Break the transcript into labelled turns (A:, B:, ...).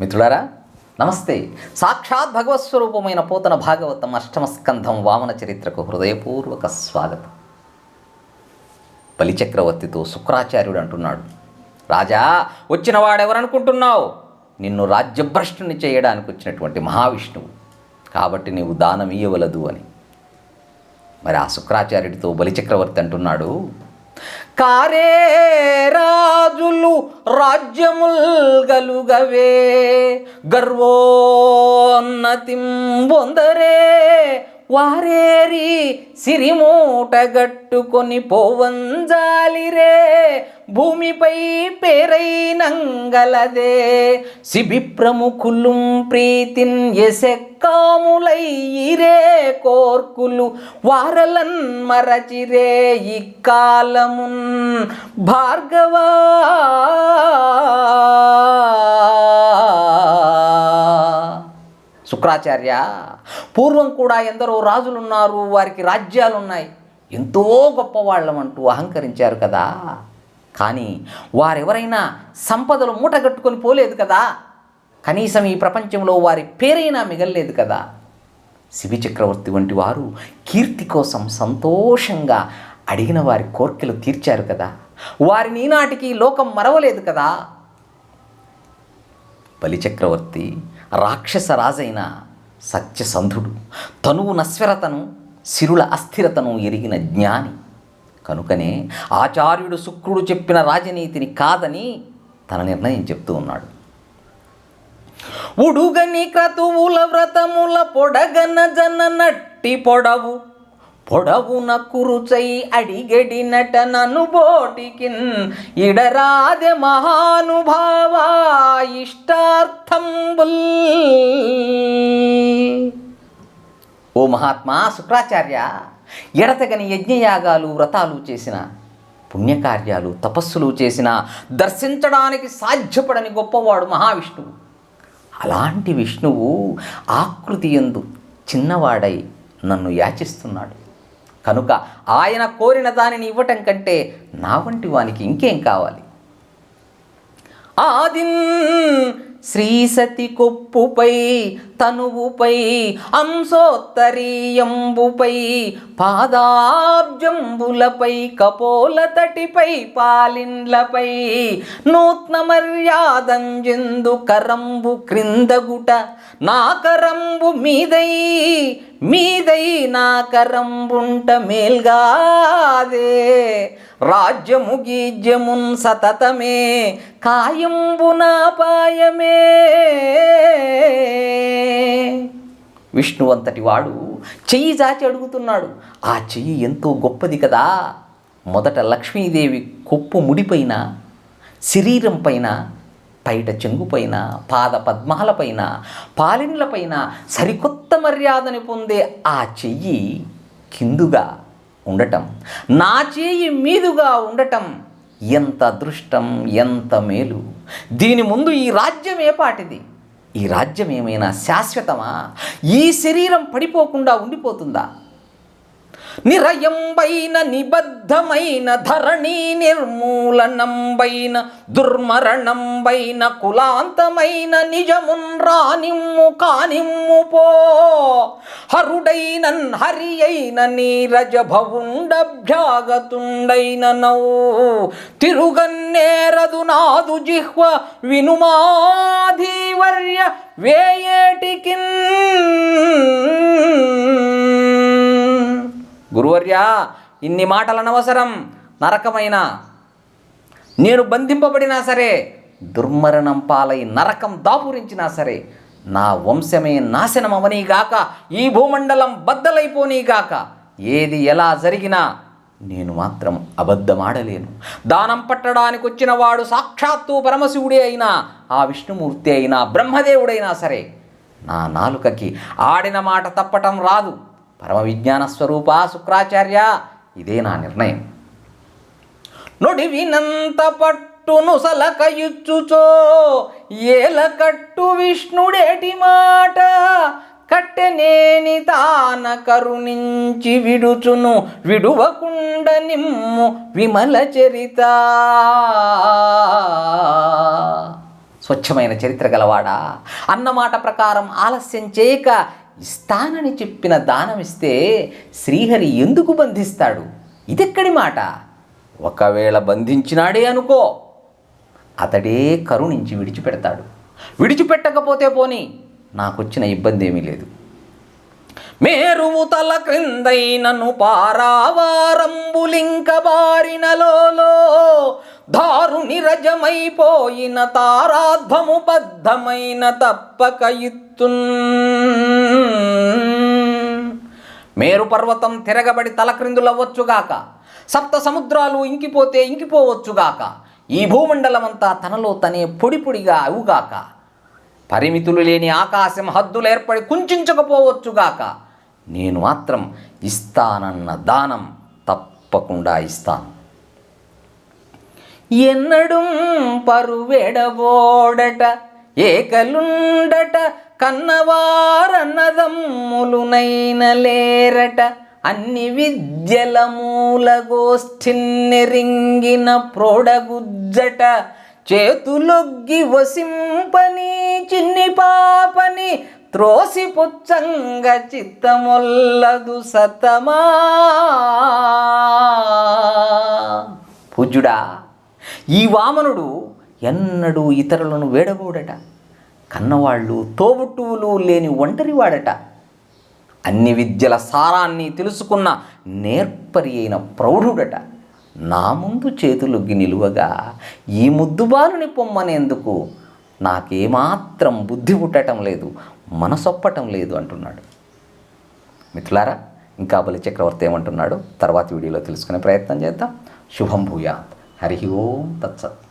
A: మిత్రులారా నమస్తే. సాక్షాత్ భగవత్ స్వరూపమైన పోతన భాగవతం అష్టమ స్కంధం వామన చరిత్రకు హృదయపూర్వక స్వాగతం. బలిచక్రవర్తితో శుక్రాచార్యుడు అంటున్నాడు రాజా వచ్చిన వాడెవరనుకుంటున్నావు? నిన్ను రాజ్యభ్రష్టుని చేయడానికి వచ్చినటువంటి మహావిష్ణువు. కాబట్టి నీవు దానం ఇయ్యవలదు అని. మరి ఆ శుక్రాచార్యుడితో బలిచక్రవర్తి అంటున్నాడు కారే రాజ్యముల్గలుగవే రాజ్యముల్ గలుగవే. గర్వోన్నతిం పొందరే వారేరి సిరిమూట గట్టుకొని పోవంజాలిరే భూమిపై పేరైనంగలదే శిబి ప్రముఖులు ప్రీతిన్ ఎసెక్కాములైరే కోర్కులు వారలన్ మరచిరే ఇక్కాలమున్ భార్గవా. శుక్రాచార్య పూర్వం కూడా ఎందరో రాజులున్నారు వారికి రాజ్యాలున్నాయి. ఎంతో గొప్పవాళ్ళమంటూ అహంకరించారు కదా. కానీ వారెవరైనా సంపదలు మూటగట్టుకొని పోలేదు కదా. కనీసం ఈ ప్రపంచంలో వారి పేరైనా మిగల్లేదు కదా. శివి చక్రవర్తి వంటి వారు కీర్తి కోసం సంతోషంగా అడిగిన వారి కోర్కెలు తీర్చారు కదా. వారిని ఈనాటికి లోకం మరవలేదు కదా. బలిచక్రవర్తి రాక్షస రాజైన సత్యసంధుడు. తనువు నశ్వరతను సిరుల అస్థిరతను ఎరిగిన జ్ఞాని. కనుకనే ఆచార్యుడు శుక్రుడు చెప్పిన రాజనీతిని కాదని తన నిర్ణయం చెప్తూ ఉన్నాడు. ఉడుగని క్రతువుల వ్రతముల పొడగన జన నట్టి పొడవు. పొడవున కురుచై అడిగడి నటనను బోటికిన్ ఇడరాదె మహానుభావా ఇష్టార్థంబుల్. ఓ మహాత్మా శుక్రాచార్య ఎడతగని యజ్ఞయాగాలు వ్రతాలు చేసిన పుణ్యకార్యాలు తపస్సులు చేసిన దర్శించడానికి సాధ్యపడని గొప్పవాడు మహావిష్ణువు. అలాంటి విష్ణువు ఆకృతి ఎందు చిన్నవాడై నన్ను యాచిస్తున్నాడు. కనుక ఆయన కోరిన దానిని ఇవ్వటం కంటే నా వంటి వానికి ఇంకేం కావాలి? ఆదిన్ శ్రీసతి కొప్పుపై తనువుపై అంశోత్తరీయంబుపై పాదాబ్జంబులపై కపోల తటిపై పాలిండ్లపై నూత్న మర్యాదంజెందు కరంబు క్రిందగుట నా కరంబు మీదై మీదై నా కరంబుంట మేల్గాదే. రాజ్యము గీజ్యమున్ సతతమే కాయంబునాపాయమే విష్ణు అంతటి వాడు చెయ్యి చాచి అడుగుతున్నాడు. ఆ చెయ్యి ఎంతో గొప్పది కదా. మొదట లక్ష్మీదేవి కొప్పు ముడిపైన శరీరం పైన పైట చెంగుపైన పాద పద్మాలపైన పాలిన్లపైన సరికొత్త మర్యాదని పొందే ఆ చెయ్యి కిందుగా ఉండటం. నా చేయి మీదుగా ఉండటం ఎంత అదృష్టం ఎంత మేలు. దీని ముందు ఈ రాజ్యం ఏపాటిది పాటిది? ఈ రాజ్యం ఏమైనా శాశ్వతమా? ఈ శరీరం పడిపోకుండా ఉండిపోతుందా? నిరయంబైన నిబద్ధమైన ధరణి నిర్మూలనంబైన దుర్మరణంబైన కులాంతమైన నిజమున్ రానిమ్ము కానిమ్ము పో. హరుడైన హరి అయిన నీరజభవుండభ్యాగతుండైన నౌ. తిరుగన్నేరదు నాదు జిహ్వ వినుమాధీవర్య వేయేటికిన్. గురువర్యా ఇన్ని మాటలు అనవసరం నరకమైన నేను బంధింపబడినా సరే దుర్మరణం పాలై నరకం దాపురించినా సరే నా వంశమే నాశనం అవనీగాక ఈ భూమండలం బద్దలైపోనీగాక ఏది ఎలా జరిగినా నేను మాత్రం అబద్ధమాడలేను. దానం పట్టడానికి వచ్చిన వాడు సాక్షాత్తు పరమశివుడే అయినా ఆ విష్ణుమూర్తి అయినా బ్రహ్మదేవుడైనా సరే నా నాలుకకి ఆడిన మాట తప్పటం రాదు. పరమ విజ్ఞాన స్వరూప శుక్రాచార్య ఇదే నా నిర్ణయం. నొడివినంత పట్టును సలకయుచ్చుచో ఏలకట్టు విష్ణుడేటి మాట కట్టెనేని తాన కరుణించి విడుచును విడువకుండ నిమ్ము విమల చరిత. స్వచ్ఛమైన చరిత్ర గలవాడా? అన్నమాట ప్రకారం ఆలస్యం చేయక ఇస్తానని చెప్పిన దానమిస్తే శ్రీహరి ఎందుకు బంధిస్తాడు? ఇదెక్కడి మాట? ఒకవేళ బంధించినాడే అనుకో. అతడే కరుణించి విడిచిపెడతాడు. విడిచిపెట్టకపోతే పోని నాకొచ్చిన ఇబ్బంది ఏమీ లేదు. మేరువు తల క్రిందైనను పారావారంబులింక బారినలో దారుని రజమైపోయిన తారాధ్వము బద్ధమైన తప్పక ఇత్తున్. మేరు పర్వతం తిరగబడి తలక్రిందులవ్వచ్చుగాక. సప్త సముద్రాలు ఇంకిపోతే ఇంకిపోవచ్చుగాక. ఈ భూమండలమంతా తనలో తనే పొడి పొడిగా అవుగాక. పరిమితులు లేని ఆకాశం హద్దులు ఏర్పడి కుంచుకపోవచ్చుగాక నేను మాత్రం ఇస్తానన్న దానం తప్పకుండా ఇస్తాను. ఎన్నడు పరువెడబోడట ఏకలుండట కన్నవారన్నదమ్ములునైన లేరట అన్ని విద్యల మూలగోష్ఠిన్నెరింగిన ప్రోడగుజ్జట. చేతులొగ్గి వసింపని చిన్ని పాపని త్రోసి పుచ్చంగ చిత్తమొల్లదు సతమా. పూజ్యుడా ఈ వామనుడు ఎన్నడూ ఇతరులను వేడబోడట కన్నవాళ్ళు తోబుట్టువులు లేని ఒంటరివాడట అన్ని విద్యల సారాన్ని తెలుసుకున్న నేర్పరి అయిన ప్రౌఢుడట. నా ముందు చేతులొగ్గి నిలువగా ఈ ముద్దుబాలుని పొమ్మనేందుకు నాకేమాత్రం బుద్ధి పుట్టడం లేదు మనసొప్పటం లేదు అంటున్నాడు. మిత్రులారా ఇంకా బలి చక్రవర్తి ఏమంటున్నాడు? తర్వాత వీడియోలో తెలుసుకునే ప్రయత్నం చేద్దాం. శుభం భూయాత్. హరి ఓం తత్సత్.